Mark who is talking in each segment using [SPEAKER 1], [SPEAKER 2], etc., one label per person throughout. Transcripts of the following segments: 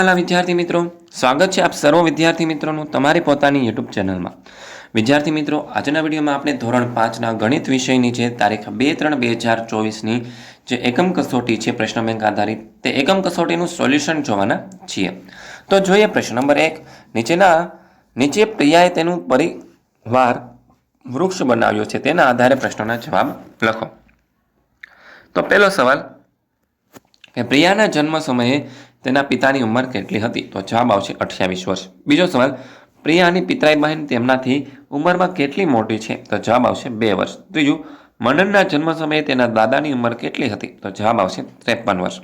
[SPEAKER 1] હાલા વિદ્યાર્થી મિત્રો, સ્વાગત છે આપ સર્વ વિદ્યાર્થી મિત્રોનું તમારી પોતાની યુટ્યુબ ચેનલમાં. વિદ્યાર્થી મિત્રો, આજના વિડીયોમાં આપણે ધોરણ પાંચના ગણિત વિષયની જે તારીખ બે ત્રણ બે હજાર ચોવીસની જે એકમ કસોટી છે પ્રશ્ન બેંક આધારિત, તે એકમ કસોટીનું સોલ્યુશન જોવાના છીએ. તો જોઈએ પ્રશ્ન નંબર એક, નીચેના, નીચે પ્રિયાએ તેનું પરિવાર વૃક્ષ બનાવ્યો છે, તેના આધારે પ્રશ્નોના જવાબ લખો. તો પહેલો સવાલ કે પ્રિયાના જન્મ સમયે તેના પિતાની ઉંમર કેટલી હતી? તો જવાબ આવશે અઠ્યાવીસ વર્ષ. બીજો સવાલ, પ્રિયાની પિતરાઈ બહેન તેમનાથી ઉંમરમાં કેટલી મોટી છે? તો જવાબ આવશે બે વર્ષ. ત્રીજું મનનના જન્મ સમયે તેના દાદાની ઉંમર કેટલી હતી? તો જવાબ આવશે ત્રેપન વર્ષ.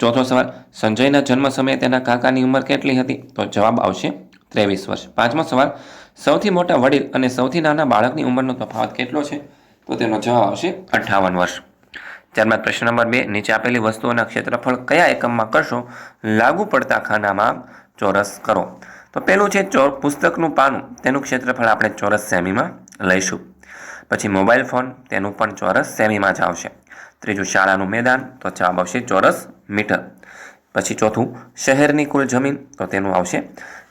[SPEAKER 1] ચોથો સવાલ, સંજયના જન્મ સમયે તેના કાકાની ઉંમર કેટલી હતી? તો જવાબ આવશે ત્રેવીસ વર્ષ. પાંચમો સવાલ, સૌથી મોટા વડીલ અને સૌથી નાના બાળકની ઉંમરનો તફાવત કેટલો છે? તો તેનો જવાબ આવશે અઠ્ઠાવન વર્ષ. ત્યારબાદ પ્રશ્ન નંબર બે, નીચે આપેલી વસ્તુઓના ક્ષેત્રફળ કયા એકમમાં કરશો? લાગુ પડતા ખાનામાં ચોરસ કરો. તો પેલું છે ચો પુસ્તકનું પાનું. તેનું ક્ષેત્રફળ આપણે ચોરસ સેમીમાં લઈશું. પછી મોબાઈલ ફોન, તેનું પણ ચોરસ સેમીમાં જ આવશે. ત્રીજું, શાળાનું મેદાન. તો જવાબ આવશે ચોરસ મીટર. પછી ચોથું, શહેરની કુલ જમીન. તો તેનું આવશે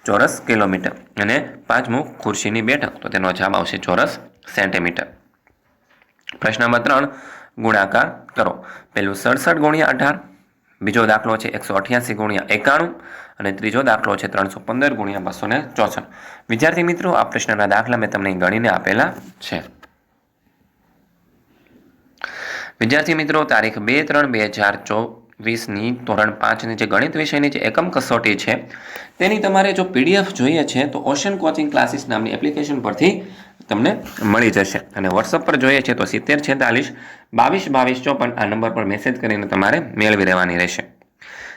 [SPEAKER 1] ચોરસ કિલોમીટર. અને પાંચમું, ખુરશીની બેઠક. તો તેનો જવાબ આવશે ચોરસ સેન્ટીમીટર. પ્રશ્ન નંબર ત્રણ, ગુણાકાર કરો. પહેલું સડસઠ ગુણ્યા અઢાર, બીજો દાખલો છે એકસો અઠ્યાસી ગુણ્યા એકાણું અને ત્રીજો દાખલો છે ત્રણસો પંદર ગુણ્યા બસો ને ચોસઠ. વિદ્યાર્થી મિત્રો, આ પ્રશ્નના દાખલા મેં તમને ગણીને આપેલા છે. વિદ્યાર્થી મિત્રો, તારીખ બે ત્રણ બે હજાર ચોવીસની ધોરણ પાંચની જે ગણિત વિષયની જે એકમ કસોટી છે, તેની તમારે જો પીડીએફ જોઈએ છે, તો ઓશન કોચિંગ ક્લાસીસ નામની એપ્લિકેશન પરથી તમને મળી જશે. અને વોટ્સઅપ પર જોઈએ છે તો સિત્તેર છેતાલીસ, બાવીસ બાવીસ, ચોપન આ નંબર પર મેસેજ કરીને તમારે મેળવી રહેવાની રહેશે.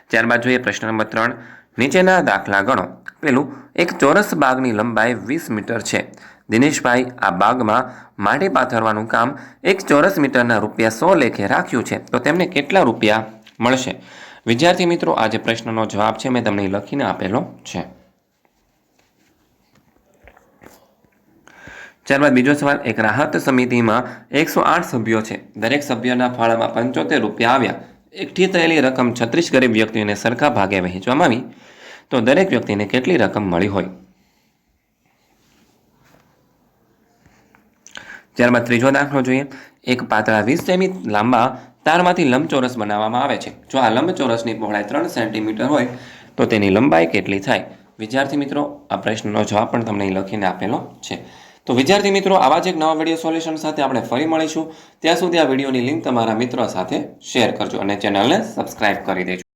[SPEAKER 1] ત્યારબાદ જોઈએ પ્રશ્ન નંબર ત્રણ. નીચેના દાખલા ગણો. પેલું, એક ચોરસ બાગની લંબાઈ વીસ મીટર છે. દિનેશભાઈ, આ બાગમાં માટી પાથરવાનું કામ એક ચોરસ મીટરના રૂપિયા સો લેખે રાખ્યું છે. તો તેમને કેટલા રૂપિયા મળશે? વિદ્યાર્થી મિત્રો, આજે પ્રશ્નનો જવાબ છે, મેં તમને લખીને આપેલો છે. ત્યારબાદ બીજો સવાલ, એક રાહત સમિતિમાં એકસો આઠ સભ્યો છે. દરેક સભ્યના ફાળામાં પંચોતેર રૂપિયા આવ્યા. એકઠી થયેલી રકમ છત્રીસ ગરીબ વ્યક્તિઓને સરખા ભાગે વહેંચવામાં આવી. તો દરેક વ્યક્તિને કેટલી રકમ મળી હોય? ત્યારબાદ ત્રીજો દાખલો જોઈએ. એક પાતળા વીસ સેમી લાંબા તારમાંથી લંબચોરસ બનાવવામાં આવે છે. જો આ લંબચોરસની પહોળાઈ ત્રણ સેન્ટીમીટર હોય, તો તેની લંબાઈ કેટલી થાય? વિદ્યાર્થી મિત્રો, આ પ્રશ્નનો જવાબ પણ તમને લખીને આપેલો છે. તો વિદ્યાર્થી મિત્રો, આવા જ એક નવા વીડિયો સોલ્યુશન સાથે આપણે ફરી મળીશું. ત્યાં સુધી આ વિડીયોની લિંક તમારા મિત્રો સાથે શેર કરજો અને ચેનલને સબસ્ક્રાઇબ કરી દેજો.